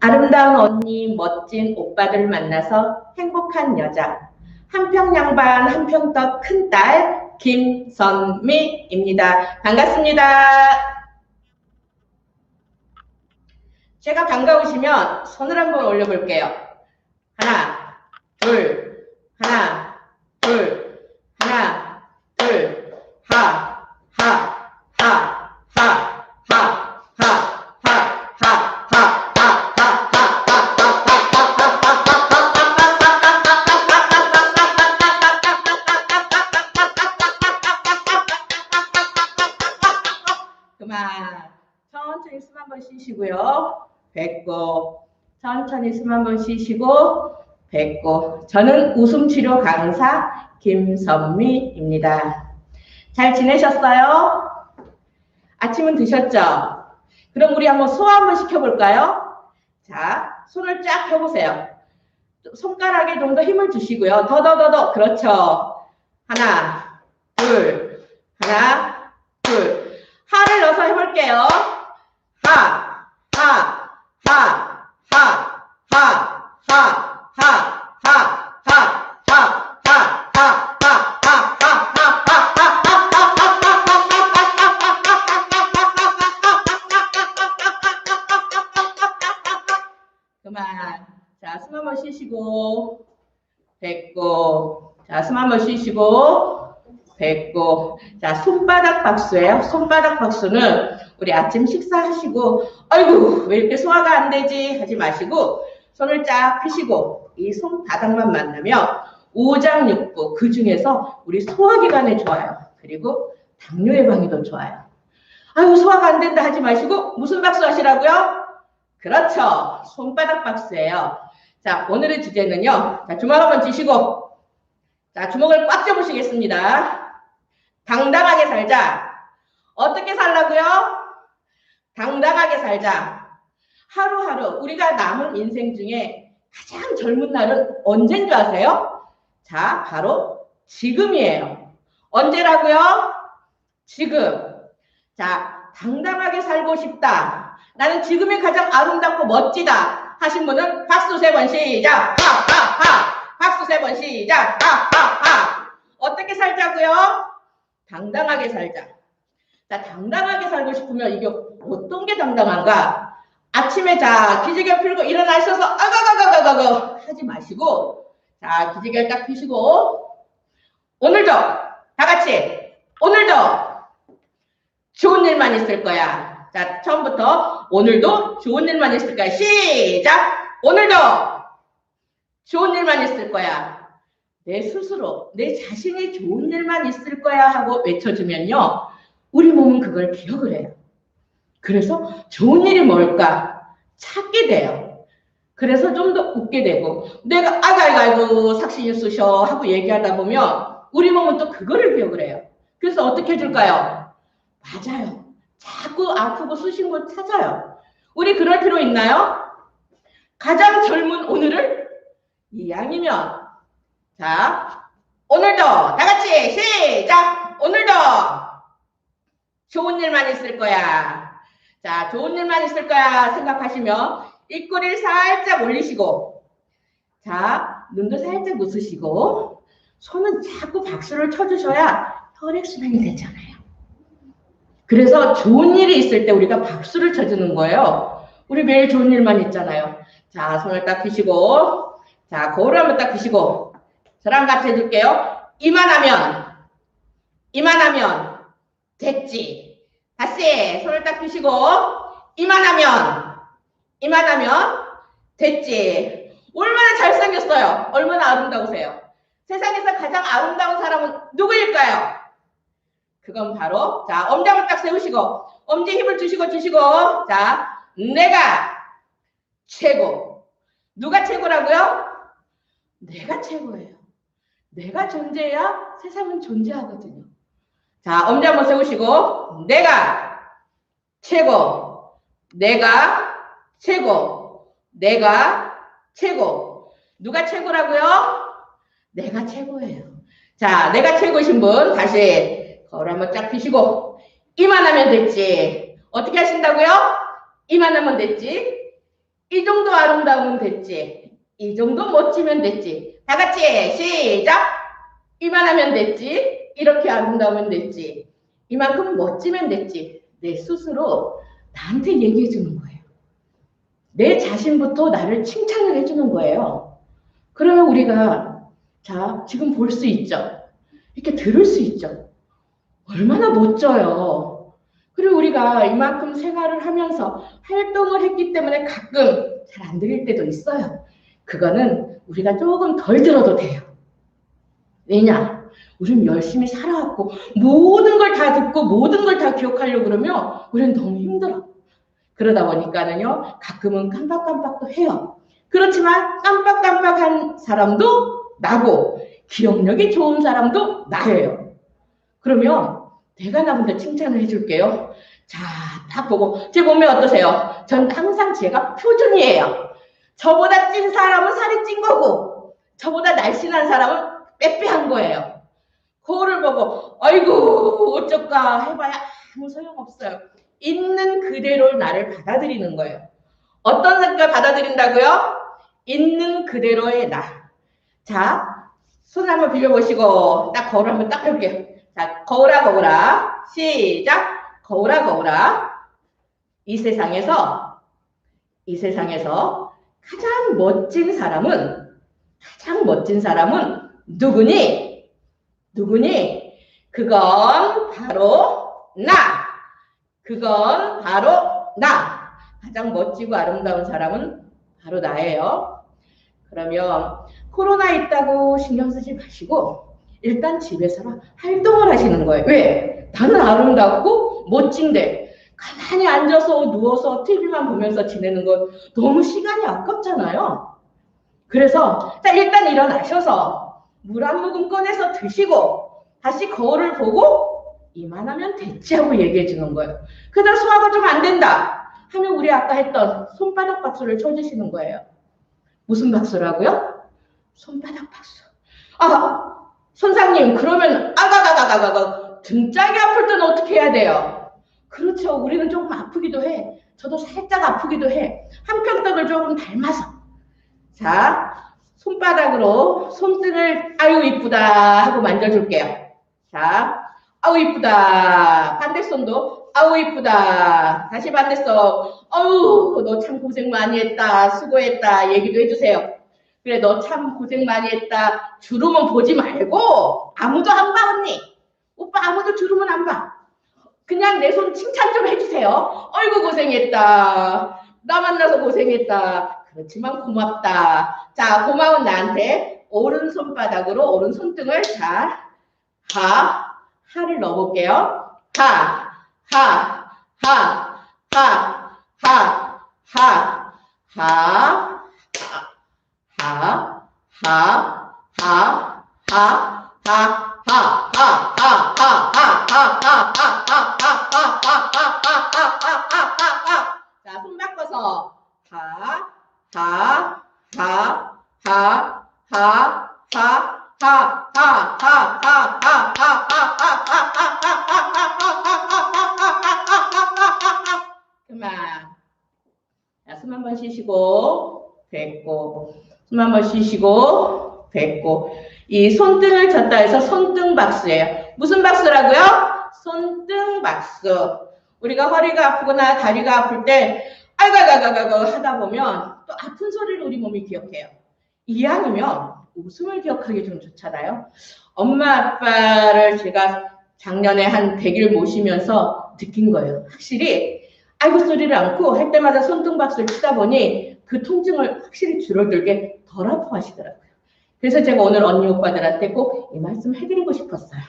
아름다운 언니, 멋진 오빠들 만나서 행복한 여자. 한평 양반, 한평 떡 큰 딸, 김선미입니다. 반갑습니다. 제가 반가우시면 손을 한번 올려볼게요. 하나, 둘, 하나, 둘, 그만. 천천히 숨 한 번 쉬시고요. 뱉고, 천천히 숨 한 번 쉬시고, 뱉고. 저는 웃음치료 강사 김선미입니다. 잘 지내셨어요? 아침은 드셨죠? 그럼 우리 한번 소화 한번 시켜볼까요? 자, 손을 쫙 펴보세요. 손가락에 좀 더 힘을 주시고요. 더, 더, 더, 더. 그렇죠. 하나, 둘, 하나, 해볼게요. 하, 하, 하, 하, 하, 하. 그만. 자, 숨 한번 쉬시고, 됐고. 자, 숨 한번 쉬시고, 됐고. 자, 손바닥 박수예요. 손바닥 박수는 우리 아침 식사하시고, 아이고, 왜 이렇게 소화가 안 되지? 하지 마시고, 손을 쫙 펴시고, 이 손바닥만 만나면 오장육부, 그 중에서 우리 소화기관에 좋아요. 그리고 당뇨 예방에도 좋아요. 아이고, 소화가 안 된다 하지 마시고, 무슨 박수 하시라고요? 그렇죠. 손바닥 박스예요. 자, 오늘의 주제는요. 자, 주먹 한번 쥐시고, 자, 주먹을 꽉 잡으시겠습니다. 당당하게 살자. 어떻게 살라고요? 살자. 하루하루 우리가 남은 인생 중에 가장 젊은 날은 언제인 줄 아세요? 자, 바로 지금이에요. 언제라고요? 지금. 자, 당당하게 살고 싶다. 나는 지금이 가장 아름답고 멋지다. 하신 분은 박수 세 번 시작. 하, 하, 하. 박수 세 번 시작. 하, 하, 하. 어떻게 살자고요? 당당하게 살자. 자, 당당하게 살고 싶으면 이게 어떤 게 당당한가? 아침에 자, 기지개 풀고 일어나셔서 아가가가가가가 하지 마시고 자, 기지개를 딱 펴시고 오늘도 다 같이 오늘도 좋은 일만 있을 거야. 자, 처음부터 오늘도 좋은 일만 있을 거야. 시작! 오늘도 좋은 일만 있을 거야. 내 스스로, 내 자신이 좋은 일만 있을 거야 하고 외쳐주면요. 우리 몸은 그걸 기억을 해요. 그래서 좋은 일이 뭘까 찾게 돼요. 그래서 좀 더 웃게 되고 내가 아이고 아이고 아이고 삭신이 쑤셔 하고 얘기하다 보면 우리 몸은 또 그거를 기억을 해요. 그래서 어떻게 해줄까요? 맞아요. 자꾸 아프고 쑤신 곳 찾아요. 우리 그럴 필요 있나요? 가장 젊은 오늘을 이왕이면 자 오늘도 다 같이 시작 오늘도 좋은 일만 있을 거야. 자, 좋은 일만 있을 거야 생각하시면 입꼬리를 살짝 올리시고 자, 눈도 살짝 웃으시고 손은 자꾸 박수를 쳐주셔야 혈액순환이 되잖아요. 그래서 좋은 일이 있을 때 우리가 박수를 쳐주는 거예요. 우리 매일 좋은 일만 있잖아요. 자, 손을 딱 펴시고 자, 거울을 한번 딱 펴시고 저랑 같이 해줄게요. 이만하면 이만하면 됐지. 다시 손을 딱 펴시고 이만하면 이만하면 됐지. 얼마나 잘생겼어요. 얼마나 아름다우세요. 세상에서 가장 아름다운 사람은 누구일까요? 그건 바로 자 한번 딱 세우시고 엄지 힘을 주시고 주시고 자 내가 최고. 누가 최고라고요? 내가 최고예요. 내가 존재해야 세상은 존재하거든요. 자, 엄지 한번 세우시고, 내가 최고, 내가 최고, 내가 최고. 누가 최고라고요? 내가 최고예요. 자, 내가 최고신 분, 다시 거울 한번 쫙 펴시고, 이만 하면 됐지. 어떻게 하신다고요? 이만 하면 됐지. 이 정도 아름다우면 됐지. 이 정도 멋지면 됐지. 다 같이 시작. 이만 하면 됐지. 이렇게 아름다우면 됐지. 이만큼 멋지면 됐지. 내 스스로 나한테 얘기해 주는 거예요. 내 자신부터 나를 칭찬을 해 주는 거예요. 그러면 우리가 자 지금 볼 수 있죠. 이렇게 들을 수 있죠. 얼마나 멋져요. 그리고 우리가 이만큼 생활을 하면서 활동을 했기 때문에 가끔 잘 안 들릴 때도 있어요. 그거는 우리가 조금 덜 들어도 돼요. 왜냐? 우리는 열심히 살아왔고 모든 걸 다 듣고 모든 걸 다 기억하려고 그러면 우리는 너무 힘들어. 그러다 보니까는요, 가끔은 깜빡깜빡도 해요. 그렇지만 깜빡깜빡한 사람도 나고 기억력이 좋은 사람도 나예요. 그러면 내가 나보다 칭찬을 해줄게요. 자, 딱 보고 제 몸매 어떠세요? 전 항상 제가 표준이에요. 저보다 찐 사람은 살이 찐 거고 저보다 날씬한 사람은 빼빼한 거예요. 거울을 보고 아이고 어쩔까 해봐야 아무 소용없어요. 있는 그대로 나를 받아들이는 거예요. 어떤 생각을 받아들인다고요? 있는 그대로의 나. 자, 손 한번 빌려보시고 딱 거울 한번 딱 해볼게요. 자, 거울아 거울아 시작. 거울아 거울아 이 세상에서 이 세상에서 가장 멋진 사람은 가장 멋진 사람은 누구니? 누구니? 그건 바로 나. 그건 바로 나. 가장 멋지고 아름다운 사람은 바로 나예요. 그러면 코로나 있다고 신경 쓰지 마시고 일단 집에서 활동을 하시는 거예요. 왜? 나는 아름답고 멋진데 가만히 앉아서 누워서 TV만 보면서 지내는 건 너무 시간이 아깝잖아요. 그래서 자 일단 일어나셔서 물 한 모금 꺼내서 드시고 다시 거울을 보고 이만하면 됐지 하고 얘기해 주는 거예요. 그러다 소화가 좀 안 된다 하면 우리 아까 했던 손바닥 박수를 쳐주시는 거예요. 무슨 박수라고요? 손바닥 박수. 아, 선상님 그러면 아가가가가가 등짝이 아플 때는 어떻게 해야 돼요? 그렇죠. 우리는 조금 아프기도 해. 저도 살짝 아프기도 해. 한평떡을 조금 닮아서. 자, 손바닥으로 손등을 아유 이쁘다 하고 만져줄게요. 자, 아우 이쁘다. 반대손도 아우 이쁘다. 다시 반대손. 어우 너 참 고생 많이 했다. 수고했다. 얘기도 해주세요. 그래 너 참 고생 많이 했다. 주름은 보지 말고 아무도 안 봐 언니. 오빠 아무도 주름은 안 봐. 그냥 내 손 칭찬 좀 해주세요. 어이구 고생했다. 나 만나서 고생했다. 그렇지만 고맙다. 자 고마운 나한테 오른손바닥으로 오른손등을 자 하, 하를 넣어볼게요. 하, 하, 하, 하, 하, 하, 하, 하, 한번 쉬시고, 뱉고. 이 손등을 쳤다 해서 손등 박수예요. 무슨 박수라고요? 손등 박수. 우리가 허리가 아프거나 다리가 아플 때, 아이가가가가가 하다 보면 또 아픈 소리를 우리 몸이 기억해요. 이왕이면 웃음을 기억하기 좀 좋잖아요. 엄마 아빠를 제가 작년에 한 100일 모시면서 느낀 거예요. 확실히 아이고 소리를 않고 할 때마다 손등 박수를 치다 보니 그 통증을 확실히 줄어들게 덜 아파하시더라고요. 그래서 제가 오늘 언니 오빠들한테 꼭 이 말씀 해드리고 싶었어요.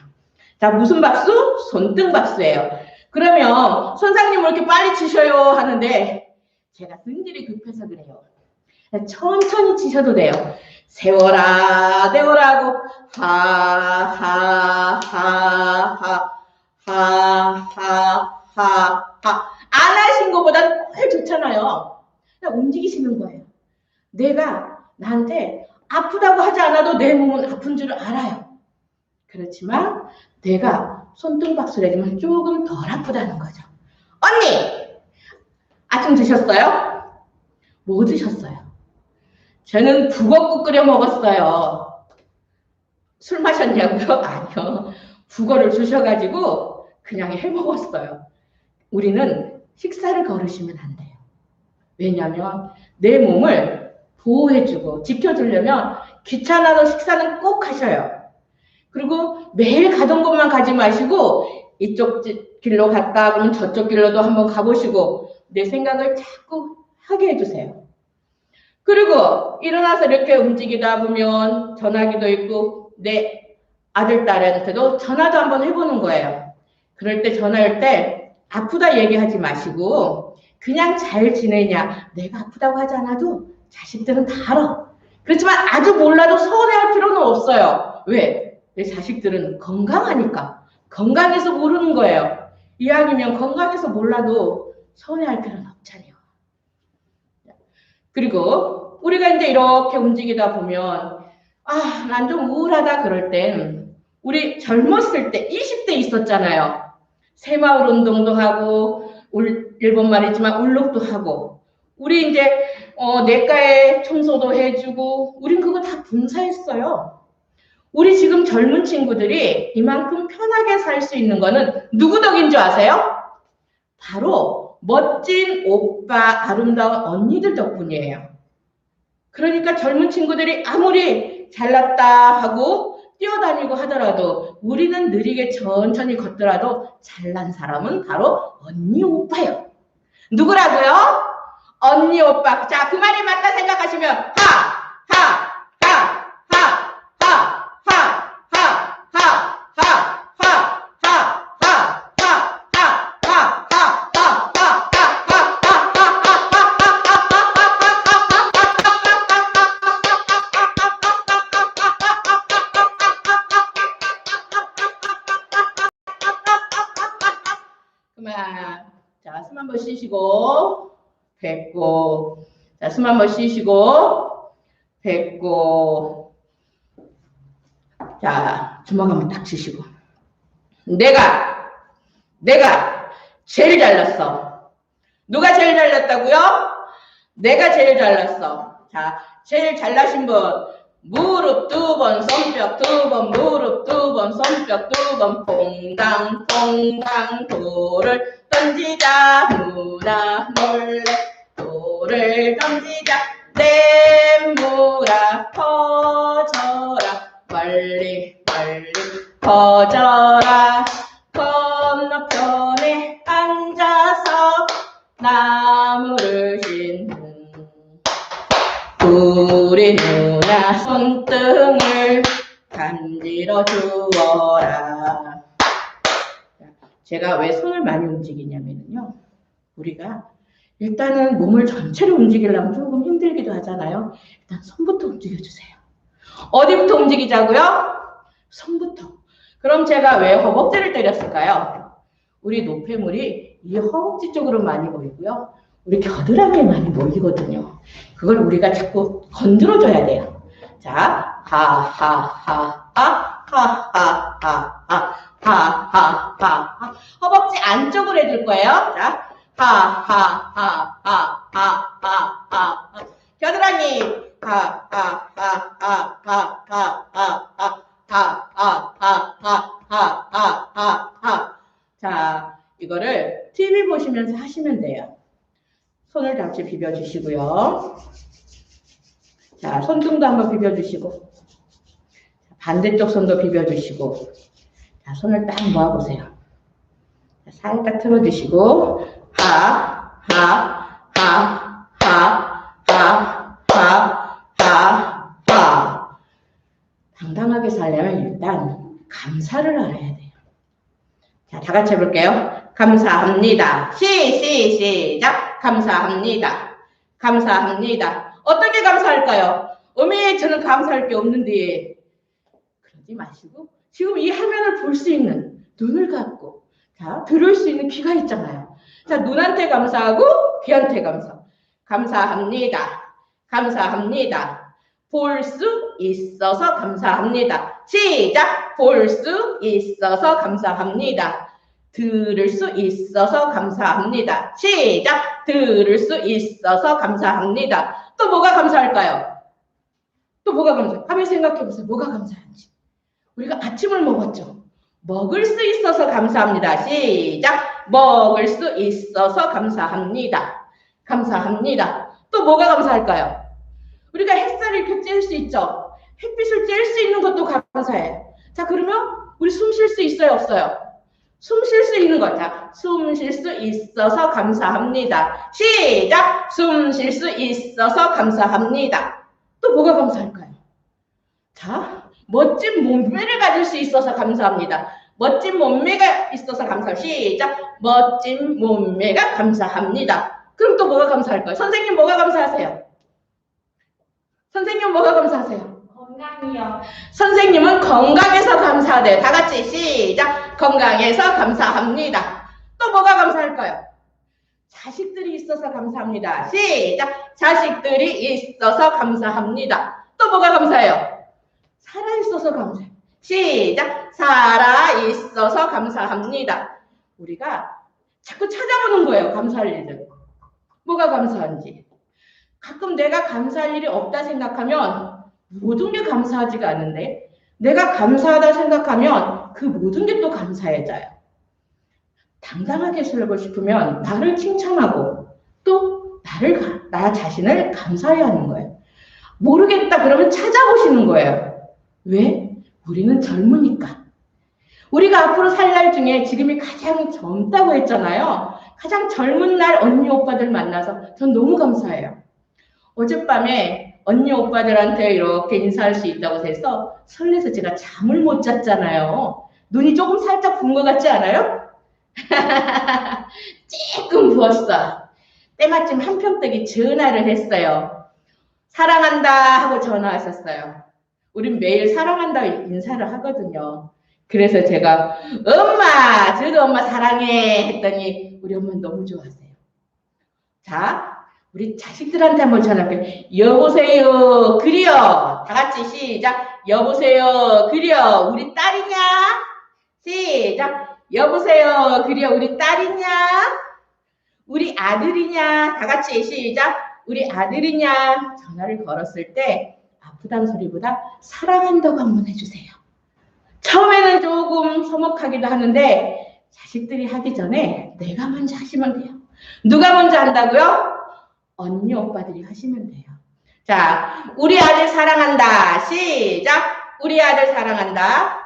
자, 무슨 박수? 손등 박수예요. 그러면 선상님 왜 이렇게 빨리 치셔요? 하는데 제가 승질이 급해서 그래요. 천천히 치셔도 돼요. 세워라, 세워라고 하하하하 하하하하 안 하신 것보다 훨 좋잖아요. 움직이시는 거예요. 내가 나한테 아프다고 하지 않아도 내 몸은 아픈 줄 알아요. 그렇지만 내가 손등박수를 해주면 조금 덜 아프다는 거죠. 언니! 아침 드셨어요? 뭐 드셨어요? 저는 북어국 끓여 먹었어요. 술 마셨냐고요? 아니요. 북어를 주셔가지고 그냥 해 먹었어요. 우리는 식사를 거르시면 안 돼요. 왜냐하면 내 몸을 보호해주고 지켜주려면 귀찮아서 식사는 꼭 하셔요. 그리고 매일 가던 곳만 가지 마시고 이쪽 지- 길로 갔다 그러면 저쪽 길로도 한번 가보시고 내 생각을 자꾸 하게 해주세요. 그리고 일어나서 이렇게 움직이다 보면 전화기도 있고 내 아들 딸한테도 전화도 한번 해보는 거예요. 그럴 때 전화할 때 아프다 얘기하지 마시고 그냥 잘 지내냐 내가 아프다고 하지 않아도 자식들은 다 알아. 그렇지만 아주 몰라도 서운해할 필요는 없어요. 왜? 내 자식들은 건강하니까 건강해서 모르는 거예요. 이왕이면 건강해서 몰라도 서운해할 필요는 없잖아요. 그리고 우리가 이제 이렇게 움직이다 보면 아, 난 좀 우울하다 그럴 땐 우리 젊었을 때 20대 있었잖아요. 새마을 운동도 하고 울, 일본 말이지만 울룩도 하고 우리 이제 어, 내과에 청소도 해주고 우린 그거 다 봉사했어요. 우리 지금 젊은 친구들이 이만큼 편하게 살 수 있는 거는 누구 덕인 줄 아세요? 바로 멋진 오빠, 아름다운 언니들 덕분이에요. 그러니까 젊은 친구들이 아무리 잘났다 하고 뛰어다니고 하더라도 우리는 느리게 천천히 걷더라도 잘난 사람은 바로 언니 오빠요. 누구라고요? 언니 오빠. 자, 그 말이 맞다 생각하시면 하, 하, 하, 하, 하, 하, 하, 하, 하, 하, 하, 하, 그만. 자, 숨 한 번 쉬시고, 뱉고. 자, 숨 한번 쉬시고, 뱉고. 자, 주먹 한번 딱 치시고. 내가, 내가 제일 잘났어. 누가 제일 잘났다고요? 내가 제일 잘났어. 자, 제일 잘나신 분. 무릎 두 번, 손뼉 두 번, 무릎 두 번, 손뼉 두 번, 퐁당, 퐁당, 돌을 던지자, 누나 몰래 돌을 던지자, 냇물아 퍼져라, 멀리, 멀리 퍼져라, 건너편에 앉아서 나무를 심는 우리 누나 손등을 간지러 주 제가 왜 손을 많이 움직이냐면요. 우리가 일단은 몸을 전체로 움직이려면 조금 힘들기도 하잖아요. 일단 손부터 움직여주세요. 어디부터 움직이자고요? 손부터. 그럼 제가 왜 허벅지를 때렸을까요? 우리 노폐물이 이 허벅지 쪽으로 많이 모이고요. 우리 겨드랑이에 많이 모이거든요. 그걸 우리가 자꾸 건드려줘야 돼요. 자, 하하하하, 하하하하. 아, 하, 하, 하, 하. 허벅지 안쪽으로 해줄 거예요. 자, 하, 하, 하, 하, 하, 하, 하. 겨드랑이. 하, 하, 하, 하, 하, 하, 하, 하. 하, 하, 하, 하, 하, 하, 하, 하. 자, 이거를 TV 보시면서 하시면 돼요. 손을 같이 비벼주시고요. 자, 손등도 한번 비벼주시고, 반대쪽 손도 비벼주시고, 자, 손을 딱 모아보세요. 자, 살짝 틀어주시고, 하, 하, 하, 하, 하, 하, 하, 하. 당당하게 살려면 일단 감사를 알아야 돼요. 자, 다 같이 해볼게요. 감사합니다. 시, 시, 시작. 감사합니다. 감사합니다. 어떻게 감사할까요? 어메, 저는 감사할 게 없는데. 그러지 마시고, 지금 이 화면을 볼 수 있는 눈을 갖고, 자, 들을 수 있는 귀가 있잖아요. 자, 눈한테 감사하고, 귀한테 감사. 감사합니다. 감사합니다. 볼 수 있어서 감사합니다. 시작! 볼 수 있어서 감사합니다. 들을 수 있어서 감사합니다. 시작. 들을 수 있어서 감사합니다. 또 뭐가 감사할까요? 또 뭐가 감사? 한번 생각해 보세요. 뭐가 감사한지. 우리가 아침을 먹었죠. 먹을 수 있어서 감사합니다. 시작. 먹을 수 있어서 감사합니다. 감사합니다. 또 뭐가 감사할까요? 우리가 햇살을 이렇게 쬐을 수 있죠. 햇빛을 쬐을 수 있는 것도 감사해. 자, 그러면 우리 숨 쉴 수 있어요, 없어요? 숨 쉴 수 있는 거. 자, 숨 쉴 수 있어서 감사합니다. 시작! 숨 쉴 수 있어서 감사합니다. 또 뭐가 감사할까요? 자, 멋진 몸매를 가질 수 있어서 감사합니다. 멋진 몸매가 있어서 감사합니다. 시작! 멋진 몸매가 감사합니다. 그럼 또 뭐가 감사할까요? 선생님 뭐가 감사하세요? 선생님 뭐가 감사하세요? 건강이요. 선생님은 건강해서 감사하대요. 다 같이 시작! 건강해서 감사합니다. 또 뭐가 감사할까요? 자식들이 있어서 감사합니다. 시작! 자식들이 있어서 감사합니다. 또 뭐가 감사해요? 살아있어서 감사해요. 시작! 살아있어서 감사합니다. 우리가 자꾸 찾아보는 거예요. 감사할 일들. 뭐가 감사한지. 가끔 내가 감사할 일이 없다 생각하면 모든 게 감사하지가 않은데 내가 감사하다 생각하면 그 모든 게 또 감사해져요. 당당하게 살고 싶으면 나를 칭찬하고 또 나를 가- 나 자신을 감사해야 하는 거예요. 모르겠다 그러면 찾아보시는 거예요. 왜? 우리는 젊으니까. 우리가 앞으로 살 날 중에 지금이 가장 젊다고 했잖아요. 가장 젊은 날 언니 오빠들 만나서 전 너무 감사해요. 어젯밤에 언니 오빠들한테 이렇게 인사할 수 있다고 해서 설레서 제가 잠을 못 잤잖아요. 눈이 조금 살짝 분 것 같지 않아요? 조금 부었어. 때마침 한평떡이 전화를 했어요. 사랑한다 하고 전화하셨어요. 우린 매일 사랑한다 인사를 하거든요. 그래서 제가 엄마, 저도 엄마 사랑해 했더니 우리 엄마 너무 좋아하세요. 자, 우리 자식들한테 한번 전화할게요. 여보세요, 그려. 다 같이 시작. 여보세요, 그려. 우리 딸이냐? 시작. 여보세요, 그려. 우리 딸이냐? 우리 아들이냐? 다 같이 시작. 우리 아들이냐? 전화를 걸었을 때 아프다는 소리보다 사랑한다고 한번 해주세요. 처음에는 조금 서먹하기도 하는데 자식들이 하기 전에 내가 먼저 하시면 돼요. 누가 먼저 한다고요? 언니 오빠들이 하시면 돼요. 자, 우리 아들 사랑한다. 시작. 우리 아들 사랑한다.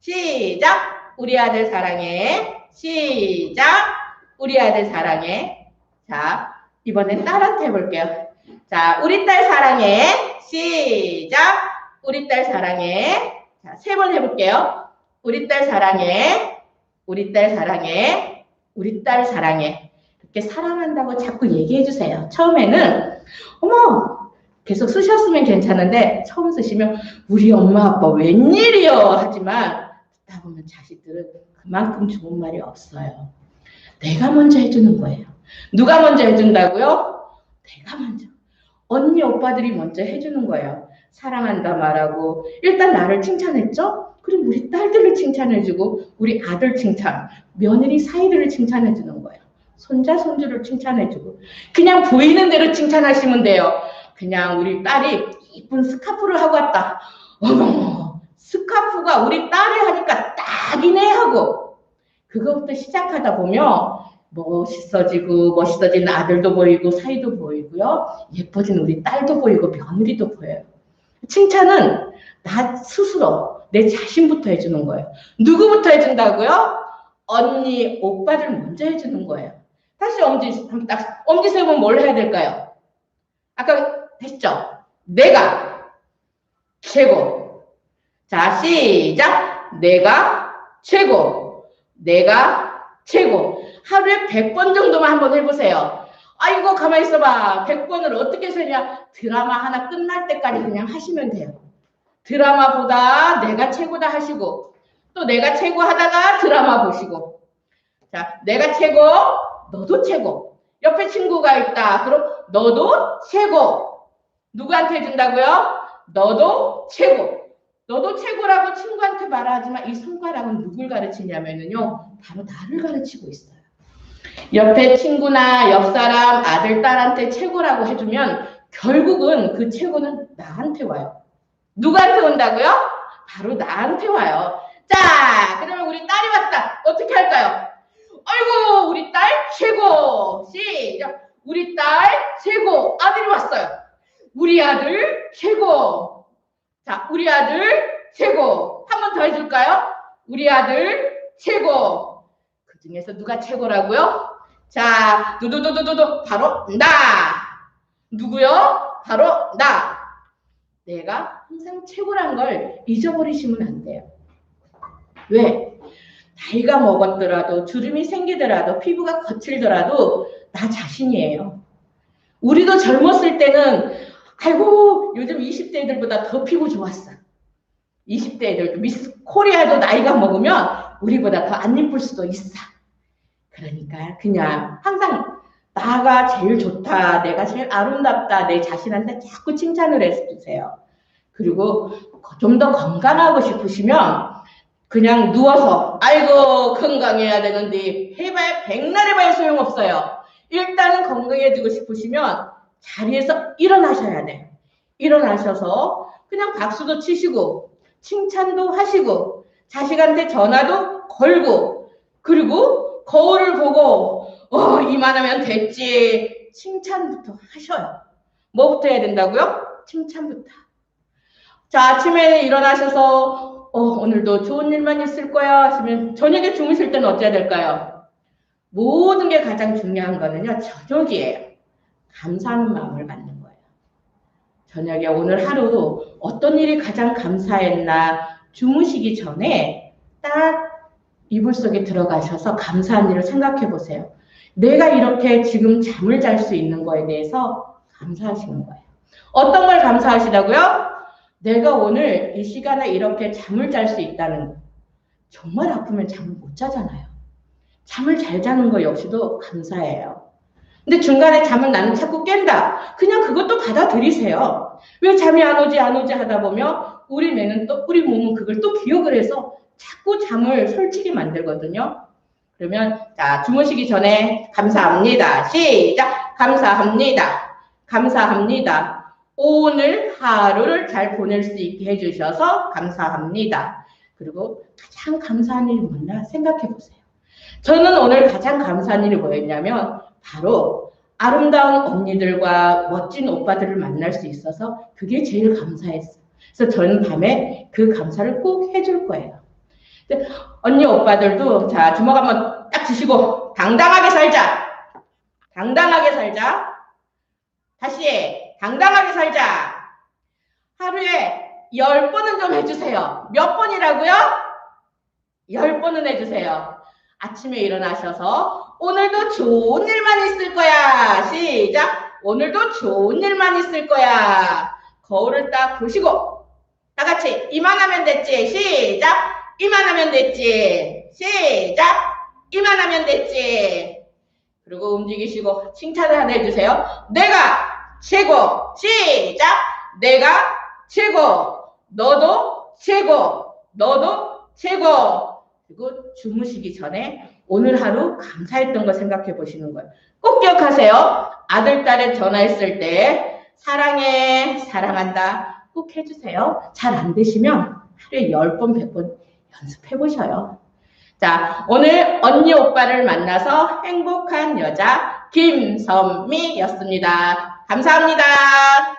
시작. 우리 아들 사랑해. 시작. 우리 아들 사랑해. 자, 이번엔 딸한테 해볼게요. 자, 우리 딸 사랑해. 시작. 우리 딸 사랑해. 자, 세 번 해볼게요. 우리 딸 사랑해. 우리 딸 사랑해. 우리 딸 사랑해. 이렇게 사랑한다고 자꾸 얘기해 주세요. 처음에는, 어머! 계속 쓰셨으면 괜찮은데, 처음 쓰시면, 우리 엄마 아빠 웬일이요? 하지만, 듣다 보면 자식들은 그만큼 좋은 말이 없어요. 내가 먼저 해주는 거예요. 누가 먼저 해준다고요? 내가 먼저. 언니, 오빠들이 먼저 해주는 거예요. 사랑한다 말하고, 일단 나를 칭찬했죠? 그럼 우리 딸들을 칭찬해주고, 우리 아들 칭찬, 며느리 사이들을 칭찬해주는 거예요. 손자, 손주를 칭찬해주고, 그냥 보이는 대로 칭찬하시면 돼요. 그냥 우리 딸이 이쁜 스카프를 하고 왔다. 어머, 스카프가 우리 딸이 하니까 딱이네 하고, 그거부터 시작하다 보면, 멋있어지고, 멋있어진 아들도 보이고, 사이도 보이고요. 예뻐진 우리 딸도 보이고, 며느리도 보여요. 칭찬은 나 스스로, 내 자신부터 해주는 거예요. 누구부터 해준다고요? 언니, 오빠들 먼저 해주는 거예요. 다시 엄지, 딱, 엄지 세우면 뭘 해야 될까요? 아까 했죠? 내가 최고. 자, 시작. 내가 최고. 내가 최고. 하루에 100번 정도만 한번 해보세요. 아이고, 가만히 있어봐. 100번을 어떻게 세냐? 드라마 하나 끝날 때까지 그냥 하시면 돼요. 드라마보다 내가 최고다 하시고, 또 내가 최고 하다가 드라마 보시고. 자, 내가 최고, 너도 최고. 옆에 친구가 있다. 그럼 너도 최고. 누구한테 해준다고요? 너도 최고. 너도 최고라고 친구한테 말하지만 이 손가락은 누굴 가르치냐면요. 바로 나를 가르치고 있어요. 옆에 친구나 옆 사람, 아들, 딸한테 최고라고 해주면 결국은 그 최고는 나한테 와요. 누구한테 온다고요? 바로 나한테 와요. 자, 그러면 우리 딸이 왔다. 어떻게 할까요? 아이고, 우리 딸 최고. 시작. 우리 딸 최고. 아들이 왔어요. 우리 아들 최고. 자, 우리 아들 최고. 한 번 더 해줄까요? 우리 아들 최고. 그 중에서 누가 최고라고요? 자, 두두두두두두. 바로 나. 누구요? 바로 나. 내가 항상 최고란 걸 잊어버리시면 안 돼요. 왜? 나이가 먹었더라도, 주름이 생기더라도, 피부가 거칠더라도, 나 자신이에요. 우리도 젊었을 때는, 아이고, 요즘 20대 애들보다 더 피부 좋았어. 20대 애들도, 미스 코리아도 나이가 먹으면, 우리보다 더 안 이쁠 수도 있어. 그러니까, 그냥, 항상, 나가 제일 좋다, 내가 제일 아름답다, 내 자신한테 자꾸 칭찬을 해주세요. 그리고 좀 더 건강하고 싶으시면 그냥 누워서 아이고 건강해야 되는데 해봐야 백날 해봐야 소용없어요. 일단은 건강해지고 싶으시면 자리에서 일어나셔야 돼요. 일어나셔서 그냥 박수도 치시고 칭찬도 하시고 자식한테 전화도 걸고 그리고 거울을 보고 어 이만하면 됐지 칭찬부터 하셔요. 뭐부터 해야 된다고요? 칭찬부터. 자 아침에 일어나셔서 어, 오늘도 좋은 일만 있을 거야 하시면 저녁에 주무실 때는 어찌해야 될까요? 모든 게 가장 중요한 거는요 저녁이에요. 감사하는 마음을 갖는 거예요. 저녁에 오늘 하루 어떤 일이 가장 감사했나 주무시기 전에 딱 이불 속에 들어가셔서 감사한 일을 생각해 보세요. 내가 이렇게 지금 잠을 잘 수 있는 거에 대해서 감사하시는 거예요. 어떤 걸 감사하시다고요? 내가 오늘 이 시간에 이렇게 잠을 잘 수 있다는 거. 정말 아프면 잠을 못 자잖아요. 잠을 잘 자는 거 역시도 감사해요. 근데 중간에 잠을 나는 자꾸 깬다. 그냥 그것도 받아들이세요. 왜 잠이 안 오지 안 오지 하다 보면 우리 뇌는 또 우리 몸은 그걸 또 기억을 해서 자꾸 잠을 설치게 만들거든요. 그러면 자 주무시기 전에 감사합니다. 시작. 감사합니다. 감사합니다. 오늘 하루를 잘 보낼 수 있게 해주셔서 감사합니다. 그리고 가장 감사한 일이 뭐냐 생각해 보세요. 저는 오늘 가장 감사한 일이 뭐였냐면 바로 아름다운 언니들과 멋진 오빠들을 만날 수 있어서 그게 제일 감사했어요. 그래서 저는 밤에 그 감사를 꼭 해줄 거예요. 언니 오빠들도 자 주먹 한번 딱 주시고 당당하게 살자. 당당하게 살자. 다시 당당하게 살자. 하루에 열 번은 좀 해주세요. 몇 번이라고요? 열 번은 해주세요. 아침에 일어나셔서 오늘도 좋은 일만 있을 거야. 시작. 오늘도 좋은 일만 있을 거야. 거울을 딱 보시고 다 같이 이만하면 됐지. 시작. 이만 하면 됐지. 시작. 이만 하면 됐지. 그리고 움직이시고 칭찬을 하나 해주세요. 내가 최고. 시작. 내가 최고. 너도 최고. 너도 최고. 그리고 주무시기 전에 오늘 하루 감사했던 거 생각해 보시는 거예요. 꼭 기억하세요. 아들, 딸에 전화했을 때 사랑해, 사랑한다 꼭 해주세요. 잘 안 되시면 하루에 10번, 100번 연습해 보셔요. 자, 오늘 언니 오빠를 만나서 행복한 여자 김선미였습니다. 감사합니다.